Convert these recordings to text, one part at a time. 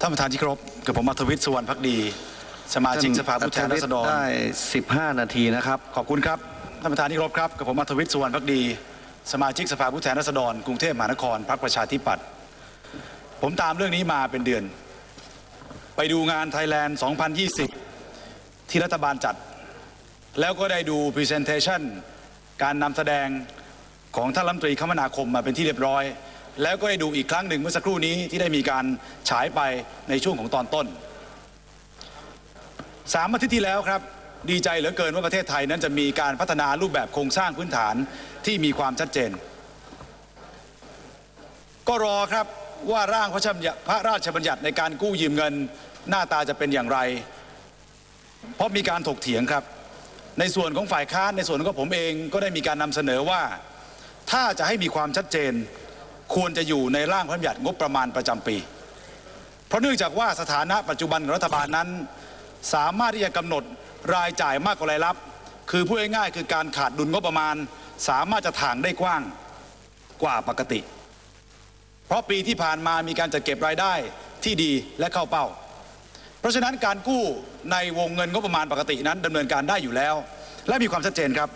ท่านประธานที่เคารพกับผมอัธวิทย์สุวรรณพักดี สมาชิกสภาผู้แทนราษฎรได้ 15 นาทีนะครับ ขอบคุณครับท่านประธานที่เคารพครับกับผมอัธวิทย์สุวรรณพักดี สมาชิกสภาผู้แทนราษฎรกรุงเทพมหานครพรรคประชาธิปัตย์ผมตามเรื่องนี้มาเป็นเดือน ไปดูงานไทยแลนด์ 2020 ที่รัฐบาลจัด แล้วก็ได้ดู Presentation การนำแสดงของท่านรัฐมนตรีคมนาคมมาเป็นที่เรียบร้อย แล้วก็ได้ดูอีกครั้งหนึ่งเมื่อสักครู่นี้ที่ได้มีการฉายไปในช่วงของตอนต้นสามอาทิตย์ที่แล้วครับ ดีใจเหลือเกินว่าประเทศไทยนั้นจะมีการพัฒนารูปแบบโครงสร้างพื้นฐานที่มีความชัดเจน ก็รอครับว่าร่างพระพระราชบัญญัติในการกู้ยืมเงินหน้าตาจะเป็นอย่างไร เพราะมีการถกเถียงครับ ในส่วนของฝ่ายค้านในส่วนของผมเองก็ได้มีการนำเสนอว่า ถ้าจะให้มีความชัดเจน ควรจะอยู่ในร่างพระบัญญัติงบประมาณประจำปี เพราะเนื่องจากว่าสถานะปัจจุบันของรัฐบาลนั้น สามารถที่จะกำหนดรายจ่ายมากกว่ารายรับ คือพูดง่ายๆคือการขาดดุลงบประมาณ สามารถจะถ่างได้กว้างกว่าปกติ เพราะปีที่ผ่านมามีการจัดเก็บรายได้ที่ดีและเข้าเป้า เพราะฉะนั้นการกู้ในวงเงินงบประมาณปกตินั้นดำเนินการได้อยู่แล้ว และมีความชัดเจนครับ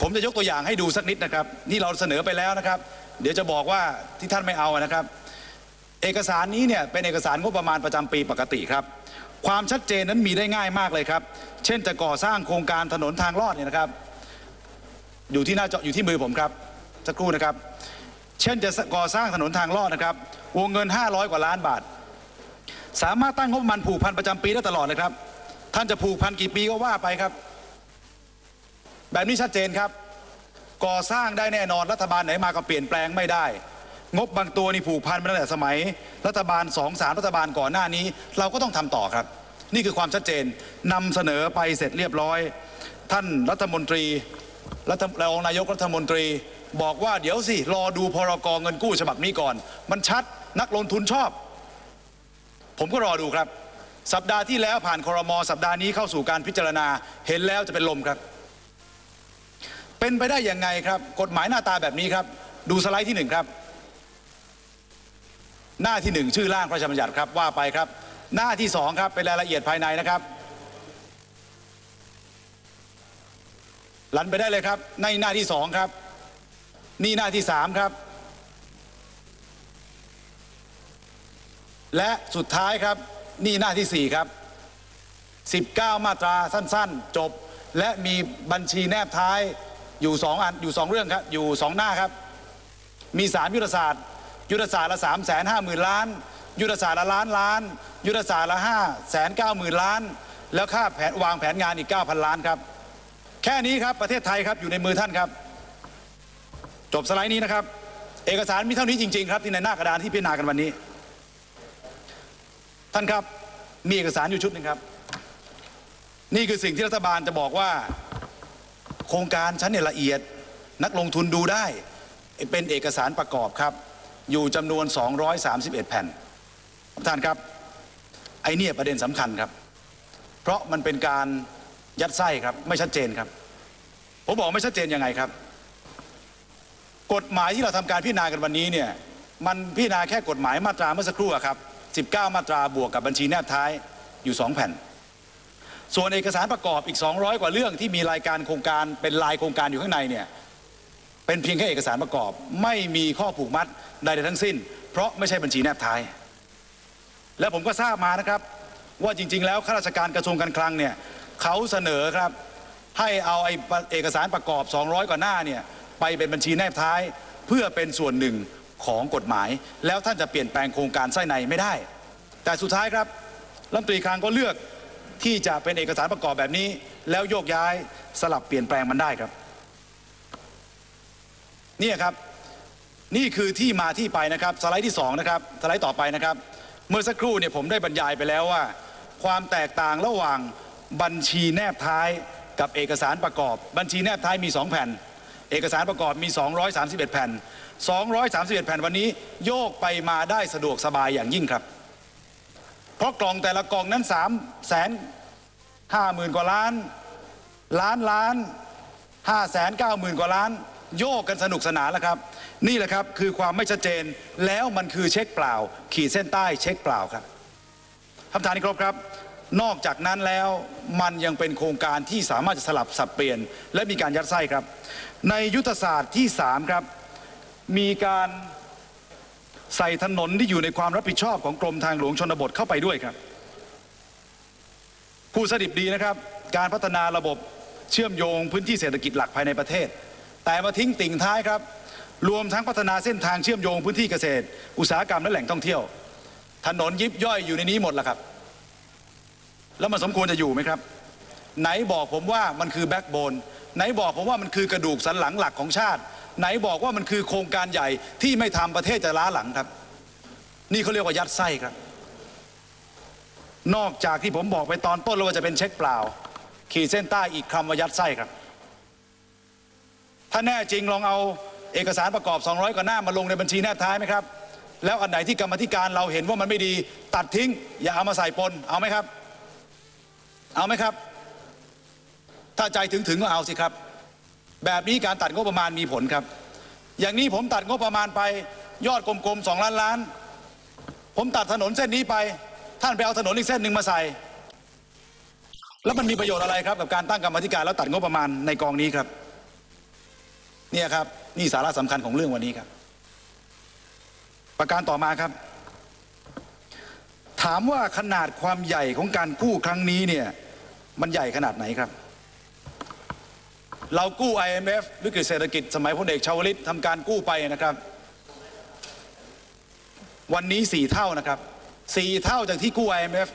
ผมจะยกตัวอย่างให้ดูสักนิดนะครับ นี่เราเสนอไปแล้วนะครับ เดี๋ยวจะบอกว่าที่ท่านไม่เอานะครับ เอกสารนี้เนี่ยเป็นเอกสารงบประมาณประจำปีปกติครับ ความชัดเจนนั้นมีได้ง่ายมากเลยครับ เช่นจะก่อสร้างโครงการถนนทางลอดเนี่ยนะครับ อยู่ที่หน้าจออยู่ที่มือผมครับสักครู่นะครับ เช่นจะก่อสร้างถนนทางลอดนะครับ วงเงิน 500 กว่าล้านบาท สามารถตั้งงบประมาณผูกพันประจำปีได้ตลอดเลยครับ ท่านจะผูกพันกี่ปีก็ว่าไปครับ แบบนี้ชัดเจนครับ ก่อสร้างได้แน่นอนรัฐบาลไหนมาก็เปลี่ยนแปลงไม่ได้ งบบางตัวนี่ผูกพันมาตั้งแต่สมัย รัฐบาลสองสามรัฐบาลก่อนหน้านี้ เราก็ต้องทำต่อครับ นี่คือความชัดเจนนำเสนอไปเสร็จเรียบร้อย ท่านรัฐมนตรีรัฐรองนายกรัฐมนตรีบอกว่าเดี๋ยวสิ รอดูพรกรเงินกู้ฉบับนี้ก่อน มันชัดนักลงทุนชอบ ผมก็รอดูครับ สัปดาห์ที่แล้วผ่านคอรมอสัปดาห์นี้เข้าสู่การพิจารณาเห็นแล้วจะเป็นลมครับ เป็นไปได้ยังไงครับ กฎหมายหน้าตาแบบนี้ครับ ดูสไลด์ที่หนึ่งครับ หน้าที่หนึ่งชื่อร่างพระราชบัญญัติครับว่าไปครับ หน้าที่สองครับเป็นรายละเอียดภายในนะครับลันไปได้เลยครับ ในหน้าที่สองครับ นี่หน้าที่สามครับ และสุดท้ายครับ นี่หน้าที่สี่ครับ 19 มาตราสั้น ๆ จบ และมีบัญชีแนบท้าย อยู่สองอันอยู่สองเรื่องครับอยู่สองหน้าครับ มีสามยุทธศาสตร์ ยุทธศาสตร์ละสามแสนห้าหมื่นล้าน ยุทธศาสตร์ละล้านล้าน ยุทธศาสตร์ละห้าแสนเก้าหมื่นล้าน แล้วค่าแผนวางแผนงานอีกเก้าพันล้านครับ แค่นี้ครับประเทศไทยครับอยู่ในมือท่านครับ จบสไลด์นี้นะครับ เอกสารมีเท่านี้จริง ๆ ครับที่ในหน้ากระดานที่พิจารณากันวันนี้ ท่านครับมีเอกสารอยู่ชุดหนึ่งครับ นี่คือสิ่งที่รัฐบาลจะบอกว่า โครงการชั้นเนี่ยละเอียดนักลงทุนดูได้ เป็นเอกสารประกอบครับ อยู่จำนวน 231 แผ่นท่านครับ ไอเนี่ยประเด็นสำคัญครับ เพราะมันเป็นการยัดไส้ครับ ไม่ชัดเจนครับ ผมบอกไม่ชัดเจนยังไงครับ กฎหมายที่เราทำการพิจารณากันวันนี้เนี่ยมันพิจารณาแค่กฎหมายมาตราเมื่อสักครู่อะครับ 19 มาตราบวกกับบัญชีแนบท้ายอยู่ 2 แผ่น ส่วนเอกสารประกอบอีก 200 กว่าเรื่องที่มีรายการโครงการเป็นลายโครงการอยู่ข้างในเนี่ยเป็นเพียงแค่เอกสารประกอบ ไม่มีข้อผูกมัดใดๆทั้งสิ้น เพราะไม่ใช่บัญชีแนบท้าย และผมก็ทราบมานะครับ ว่าจริง ๆ แล้วข้าราชการกระทรวงการคลังเนี่ยเขาเสนอครับให้เอาไอ้เอกสารประกอบ 200 กว่าหน้าเนี่ยไปเป็นบัญชีแนบท้าย เพื่อเป็นส่วนหนึ่งของกฎหมาย แล้วท่านจะเปลี่ยนแปลงโครงการไส้ในไม่ได้ แต่สุดท้ายครับรัฐมนตรีคลังก็เลือก ที่จะเป็นเอกสารประกอบแบบนี้ แล้วโยกย้ายสลับเปลี่ยนแปลงมันได้ครับเนี่ยครับนี่คือที่มาที่ไปนะครับสไลด์ที่สองนะครับสไลด์ต่อไปนะครับ เมื่อสักครู่เนี่ยผมได้บรรยายไปแล้วว่า ความแตกต่างระหว่างบัญชีแนบท้ายกับเอกสารประกอบ บัญชีแนบท้ายมี 2 แผ่น เอกสารประกอบมี 231 แผ่น 231 แผ่นวันนี้โยกไปมาได้สะดวกสบายอย่างยิ่งครับ เพราะกล่องแต่ละกล่องนั้น3ามแสนห้าหมื่นกว่าล้าน ล้านล้านห้าแสนเก้าหมื่นกว่าล้าน โยกกันสนุกสนานแล้วครับ นี่แหละครับคือความไม่ชัดเจนแล้วมันคือเช็คเปล่า ขีดเส้นใต้เช็คเปล่าครับท่านประธานที่เครพครับ นอกจากนั้นแล้วมันยังเป็นโครงการที่สามารถจะสลับสับเปลี่ยน และมีการยัดไส้ครับ ในยุทธศาสตร์ที่ 3 ครับ มีการ ใส่ถนนที่อยู่ในความรับผิดชอบของกรมทางหลวงชนบทเข้าไปด้วยครับ ผู้สดิบดีนะครับ การพัฒนาระบบเชื่อมโยงพื้นที่เศรษฐกิจหลักภายในประเทศ แต่มาทิ้งติ่งท้ายครับ รวมทั้งพัฒนาเส้นทางเชื่อมโยงพื้นที่เกษตร อุตสาหกรรมและแหล่งท่องเที่ยว ถนนยิบย่อยอยู่ในนี้หมดแล้วครับ แล้วมันสมควรจะอยู่ไหมครับ ไหนบอกผมว่ามันคือแบ็กโบนไหนบอกผมว่ามันคือกระดูกสันหลังหลักของชาติ ไหนบอกว่ามันคือโครงการใหญ่ที่ไม่ทำประเทศจะล้าหลังครับ นี่เขาเรียกว่ายัดไส้ครับ นอกจากที่ผมบอกไปตอนต้นแล้วว่าจะเป็นเช็คเปล่า ขีดเส้นใต้อีกคำว่ายัดไส้ครับ ถ้าแน่จริงลองเอาเอกสารประกอบ 200 กว่าหน้ามาลงในบัญชีแนบท้ายไหมครับ แล้วอันไหนที่กรรมธิการเราเห็นว่ามันไม่ดี ตัดทิ้ง อย่าเอามาใส่ปนเอาไหมครับ เอาไหมครับ ถ้าใจถึงถึงก็เอาสิครับ แบบนี้การตัดงบประมาณมีผลครับ อย่างนี้ผมตัดงบประมาณไปยอดกลมๆสองล้านล้าน ผมตัดถนนเส้นนี้ไป ท่านไปเอาถนนอีกเส้นหนึ่งมาใส่ แล้วมันมีประโยชน์อะไรครับ กับการตั้งกรรมธิการแล้วตัดงบประมาณในกองนี้ครับ เนี่ยครับนี่สาระสำคัญของเรื่องวันนี้ครับ ประการต่อมาครับ ถามว่าขนาดความใหญ่ของการกู้ครั้งนี้เนี่ย มันใหญ่ขนาดไหนครับ เรากู้ IMF วิกฤตเศรษฐกิจสมัยพลเอกชาวลิตทำการกู้ไปนะครับ วันนี้สี่เท่านะครับสี่เท่าจากที่กู้ IMF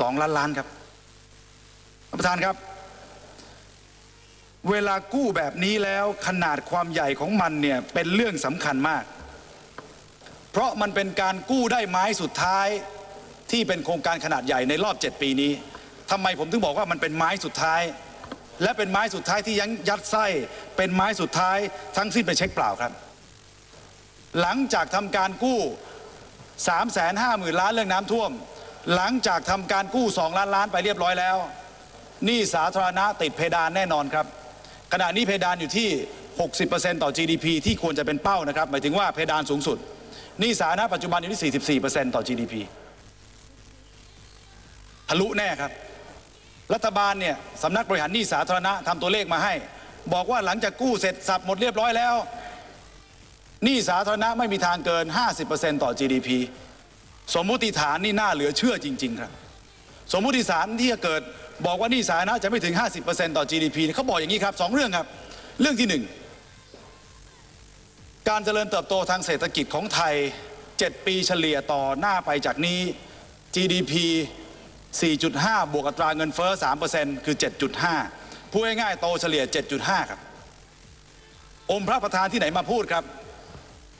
สองล้านล้านครับท่านประธานครับ เวลากู้แบบนี้แล้วขนาดความใหญ่ของมันเนี่ยเป็นเรื่องสำคัญมาก เพราะมันเป็นการกู้ได้ไม้สุดท้ายที่เป็นโครงการขนาดใหญ่ในรอบ 7 ปีนี้ทำไมผมถึงบอกว่ามันเป็นไม้สุดท้าย และเป็นไม้สุดท้ายที่ยังยัดไส้ เป็นไม้สุดท้ายทั้งสิ้นเป็นเช็คเปล่าครับ หลังจากทำการกู้ 3 5 0 0 0 0 ล้านเรื่องน้ำท่วม หลังจากทำการกู้ 2 ล้านล้านไปเรียบร้อยแล้วหนี้สาธารณะติดเพดานแน่นอนครับ ขณะนี้เพดานอยู่ที่ 60%ต่อ GDP ที่ควรจะเป็นเป้านะครับ หมายถึงว่าเพดานสูงสุดหนี้สาธารณะปัจจุบันอยู่ที่ 44%ต่อ GDP ทะลุแน่ครับ รัฐบาลเนี่ยสำนักบริหารหนี้สาธารณะทำตัวเลขมาให้ บอกว่าหลังจากกู้เสร็จสับหมดเรียบร้อยแล้วหนี้สาธารณะไม่มีทางเกิน 50%ต่อ GDP สมมุติฐานนี่น่าเหลือเชื่อจริง ๆ ครับ สมมุติฐานที่จะเกิดบอกว่าหนี้สาธารณะจะไม่ถึง 50%ต่อ GDP เนี่ยเขาบอกอย่างนี้ครับสองเรื่องครับ เรื่องที่หนึ่งการเจริญเติบโตทางเศรษฐกิจของไทย 7 ปีเฉลี่ยต่อหน้าไปจากนี้ GDP 4.5 บวกอัตราเงินเฟ้อ 3%คือ 7.5 พูดง่ายๆโตเฉลี่ย 7.5 ครับอมพระประธานที่ไหนมาพูดครับ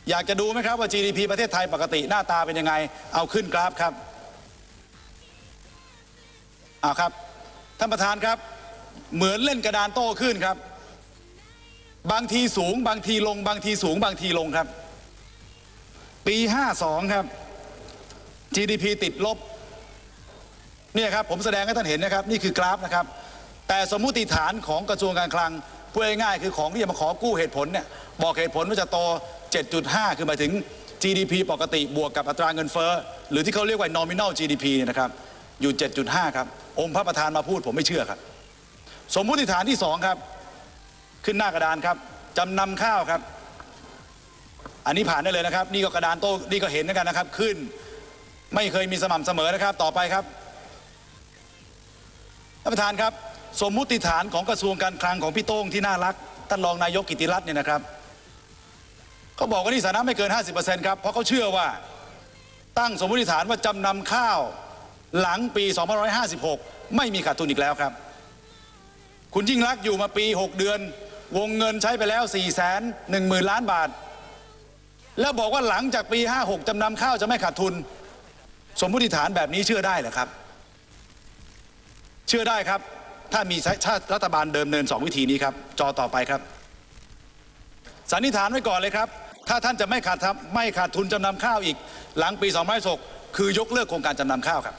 อยากจะดูไหมครับว่า GDP ประเทศไทยปกติหน้าตาเป็นยังไง เอาขึ้นกราฟครับเอาครับ ท่านประธานครับ เหมือนเล่นกระดานโต้ขึ้นครับ บางทีสูง บางทีลง บางทีสูง บางทีลงครับ ปี 52 ครับ GDP ติดลบ เนี่ยครับผมแสดงให้ท่านเห็นนะครับ นี่คือกราฟนะครับ แต่สมมุติฐานของกระทรวงการคลังพูดง่ายๆคือของที่จะมาขอกู้เหตุผลเนี่ยบอกเหตุผลว่าจะโต 7.5 คือหมายถึง GDP ปกติบวกกับอัตราเงินเฟ้อหรือที่เขาเรียกว่า nominal GDP เนี่ยนะครับอยู่ 7.5 ครับ องค์พระประธานมาพูดผมไม่เชื่อครับ สมมุติฐานที่สองครับ ขึ้นหน้ากระดานครับจำนำข้าวครับ อันนี้ผ่านได้เลยนะครับ นี่ก็กระดานโต้นี่ก็เห็นเหมือนกันนะครับ ขึ้นไม่เคยมีสม่ำเสมอนะครับ ต่อไปครับ ท่านประธานครับ สมมุติฐานของกระทรวงการคลังของพี่โต้งที่น่ารักท่านรองนายกกิติรัตน์เนี่ยนะครับเขาบอกว่านี่สานะไม่เกิน 50%ครับเพราะเขาเชื่อว่าตั้งสมมุติฐานว่าจำนำข้าวหลังปี 2556 ไม่มีขาดทุนอีกแล้วครับ คุณยิ่งรักอยู่มาปี 6 เดือน วงเงินใช้ไปแล้ว 4 1 0 0 0 0 ล้านบาท แล้วบอกว่าหลังจากปี 56จำนำข้าวจะไม่ขาดทุน สมมติฐานแบบนี้เชื่อได้เหรอครับ เชื่อได้ครับ ถ้ามีชาติรัฐบาลเดิมเนินสองวิธีนี้ครับ จอต่อไปครับสันนิษฐานไว้ก่อนเลยครับ ถ้าท่านจะไม่ขาดทับไม่ขาดทุนจำนำข้าวอีก หลังปี2556คือยกเลิกโครงการจำนำข้าวครับ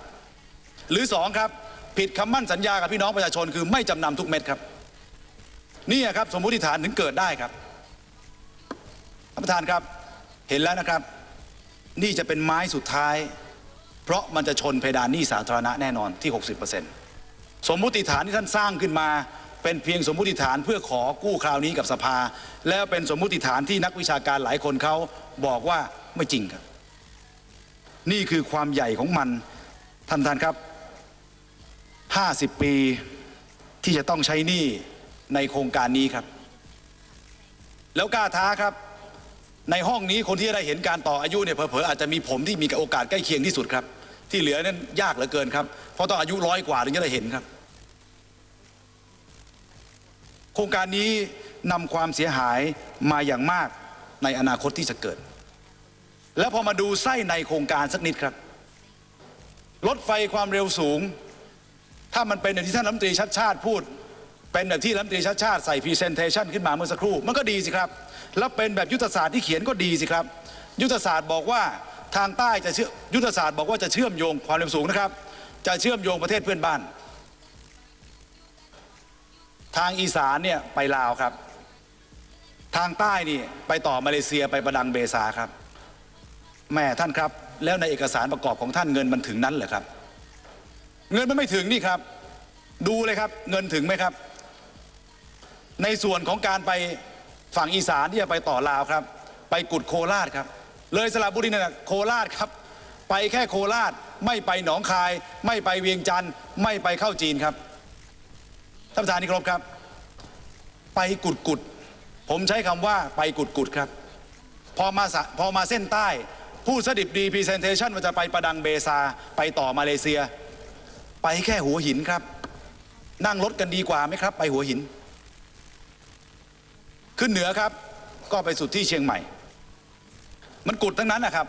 หรือสองครับ ผิดคำมั่นสัญญากับพี่น้องประชาชนคือไม่จำนำทุกเม็ดครับนี่ครับสมมติฐานถึงเกิดได้ครับท่านประธานครับเห็นแล้วนะครับ นี่จะเป็นไม้สุดท้าย เพราะมันจะชนเพดานหนี้สาธารณะแน่นอนที่ 60% สมมุติฐานที่ท่านสร้างขึ้นมา เป็นเพียงสมมุติฐานเพื่อขอกู้คราวนี้กับสภา แล้วเป็นสมมุติฐานที่นักวิชาการหลายคนเขาบอกว่าไม่จริงครับ นี่คือความใหญ่ของมันท่านท่านครับ 50 ปีที่จะต้องใช้หนี้ในโครงการนี้ครับ แล้วกล้าท้าครับในห้องนี้คนที่ได้เห็นการต่ออายุเนี่ยเผลอๆอาจจะมีผมที่มีโอกาสใกล้เคียงที่สุดครับ ที่เหลือนั้นยากเหลือเกินครับ เพราะต้องอายุร้อยกว่าถึงจะได้เห็นครับ โครงการนี้นำความเสียหายมาอย่างมากในอนาคตที่จะเกิด แล้วพอมาดูไส้ในโครงการสักนิดครับ รถไฟความเร็วสูง ถ้ามันเป็นอย่างที่ท่านรัฐมนตรีชัดชาติพูด เป็นแบบที่รัฐมนตรีชัดชาติใส่พรีเซนเทชันขึ้นมาเมื่อสักครู่ มันก็ดีสิครับ แล้วเป็นแบบยุทธศาสตร์ที่เขียนก็ดีสิครับ ยุทธศาสตร์บอกว่า ทางใต้จะเชื่อยุทธศาสตร์บอกว่าจะเชื่อมโยงความเร็วสูงนะครับ จะเชื่อมโยงประเทศเพื่อนบ้าน ทางอีสานเนี่ยไปลาวครับ ทางใต้นี่ไปต่อมาเลเซียไปประดังเบซาครับแม่ท่านครับ แล้วในเอกสารประกอบของท่านเงินมันถึงนั้นเหรอครับ เงินมันไม่ถึงนี่ครับ ดูเลยครับ เงินถึงไหมครับ ในส่วนของการไปฝั่งอีสานที่จะไปต่อลาวครับ ไปกุดโคราชครับ เลยสระบุรีนั่นนะโคราชครับ ไปแค่โคราชไม่ไปหนองคาย ไม่ไปเวียงจันทร์ไม่ไปเข้าจีนครับท่านประธานที่เคารพครับ ไปกุดกุดผมใช้คำว่าไปกุดกุดครับ พอมาพอมาเส้นใต้ ผู้สดิบดีพรีเซนเทชันมันจะไปประดังเบซา ไปต่อมาเลเซีย ไปแค่หัวหินครับ นั่งรถกันดีกว่าไหมครับ ไปหัวหิน ขึ้นเหนือครับ ก็ไปสุดที่เชียงใหม่ มันกุดทั้งนั้นนะครับ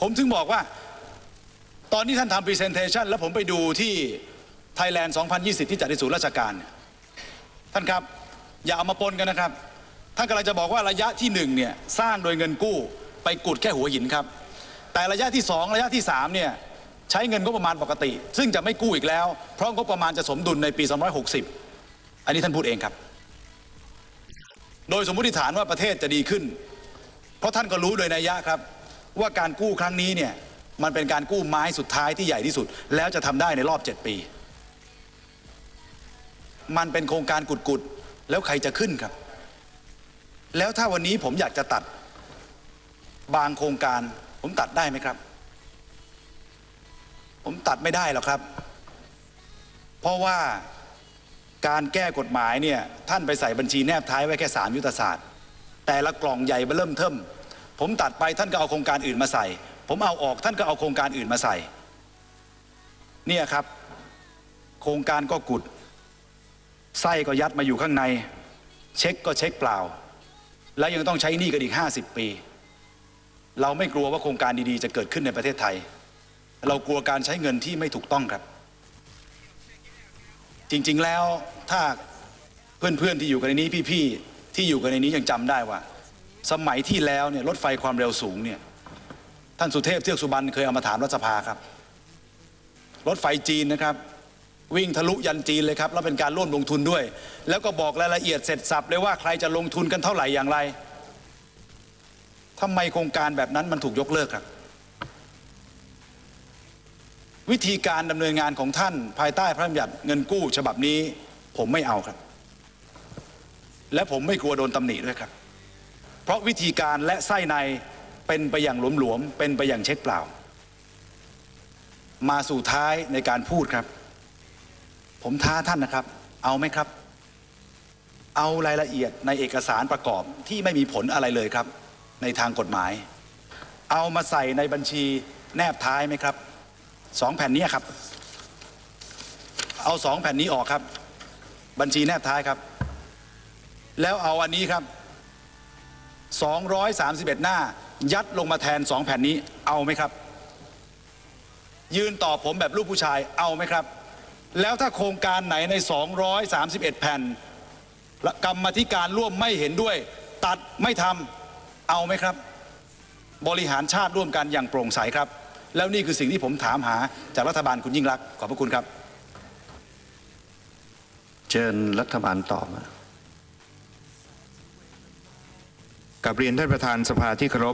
ผมถึงบอกว่า ตอนนี้ท่านทำพรีเซนเทชันแล้วผมไปดูที่ Thailand 2020 ที่จัดในศูนย์ราชการ ท่านครับ อย่าเอามาปนกันนะครับ ท่านกำลังจะบอกว่าระยะที่หนึ่งเนี่ยสร้างโดยเงินกู้ไปกุดแค่หัวหินครับ แต่ระยะที่สองระยะที่สามเนี่ยใช้เงินงบประมาณปกติ ซึ่งจะไม่กู้อีกแล้ว เพราะงบประมาณจะสมดุลในปี 260 อันนี้ท่านพูดเองครับ โดยสมมติฐานว่าประเทศจะดีขึ้น ราะท่านก็รู้โดยนัยยะครับ ว่าการกู้ครั้งนี้เนี่ยมันเป็นการกู้ไม้สุดท้ายที่ใหญ่ที่สุด แล้วจะทำได้ในรอบ 7 ปี มันเป็นโครงการกุดๆแล้วใครจะขึ้นครับ แล้วถ้าวันนี้ผมอยากจะตัดบางโครงการ ผมตัดได้ไหมครับ ผมตัดไม่ได้หรอกครับ เพราะว่าการแก้กฎหมายเนี่ยท่านไปใส่บัญชีแนบท้ายไว้แค่สามยุทธศาสตร์ แต่ละกล่องใหญ่เริ่มเทิม ผมตัดไปท่านก็เอาโครงการอื่นมาใส่ ผมเอาออกท่านก็เอาโครงการอื่นมาใส่ เนี่ยครับ โครงการก็กุดไส้ก็ยัดมาอยู่ข้างใน เช็คก็เช็คเปล่า แล้วยังต้องใช้หนี้กันอีก 50 ปี เราไม่กลัวว่าโครงการดีๆ จะเกิดขึ้นในประเทศไทย เรากลัวการใช้เงินที่ไม่ถูกต้องครับ จริงๆแล้วถ้าเพื่อนๆที่อยู่กันในนี้พี่ๆที่อยู่กันในนี้ยังจำได้ว่า สมัยที่แล้วเนี่ยรถไฟความเร็วสูงเนี่ยท่านสุเทพเทือกสุบรรณเคยเอามาถามรัฐสภาครับ รถไฟจีนนะครับ วิ่งทะลุยันจีนเลยครับ แล้วเป็นการร่วมลงทุนด้วย แล้วก็บอกรายละเอียดเสร็จสับเลยว่าใครจะลงทุนกันเท่าไหร่อย่างไรทำไมโครงการแบบนั้นมันถูกยกเลิกครับ วิธีการดำเนินงานของท่านภายใต้พระราชบัญญัติเงินกู้ฉบับนี้ ผมไม่เอาครับ และผมไม่กลัวโดนตำหนิด้วยครับ เพราะวิธีการและไส้ในเป็นไปอย่างหลวมๆ เป็นไปอย่างเช็คเปล่า มาสู่ท้ายในการพูดครับ ผมท้าท่านนะครับ เอาไหมครับ เอารายละเอียดในเอกสารประกอบที่ไม่มีผลอะไรเลยครับ ในทางกฎหมาย เอามาใส่ในบัญชีแนบท้ายไหมครับสองแผ่นนี้ครับ เอาสองแผ่นนี้ออกครับ บัญชีแนบท้ายครับ แล้วเอาอันนี้ครับ 231 หน้า ยัดลงมาแทนสองแผ่นนี้เอาไหมครับ ยืนตอบผมแบบลูกผู้ชายเอาไหมครับ แล้วถ้าโครงการไหนใน 231 แผ่นกรรมาธิการร่วมไม่เห็นด้วย ตัดไม่ทำเอาไหมครับ บริหารชาติร่วมกันอย่างโปร่งใสครับ แล้วนี่คือสิ่งที่ผมถามหาจากรัฐบาลคุณยิ่งรักษณ์ขอบพระคุณครับ เชิญรัฐบาลตอบ กับเรียนท่านประธานสภาที่เคารพ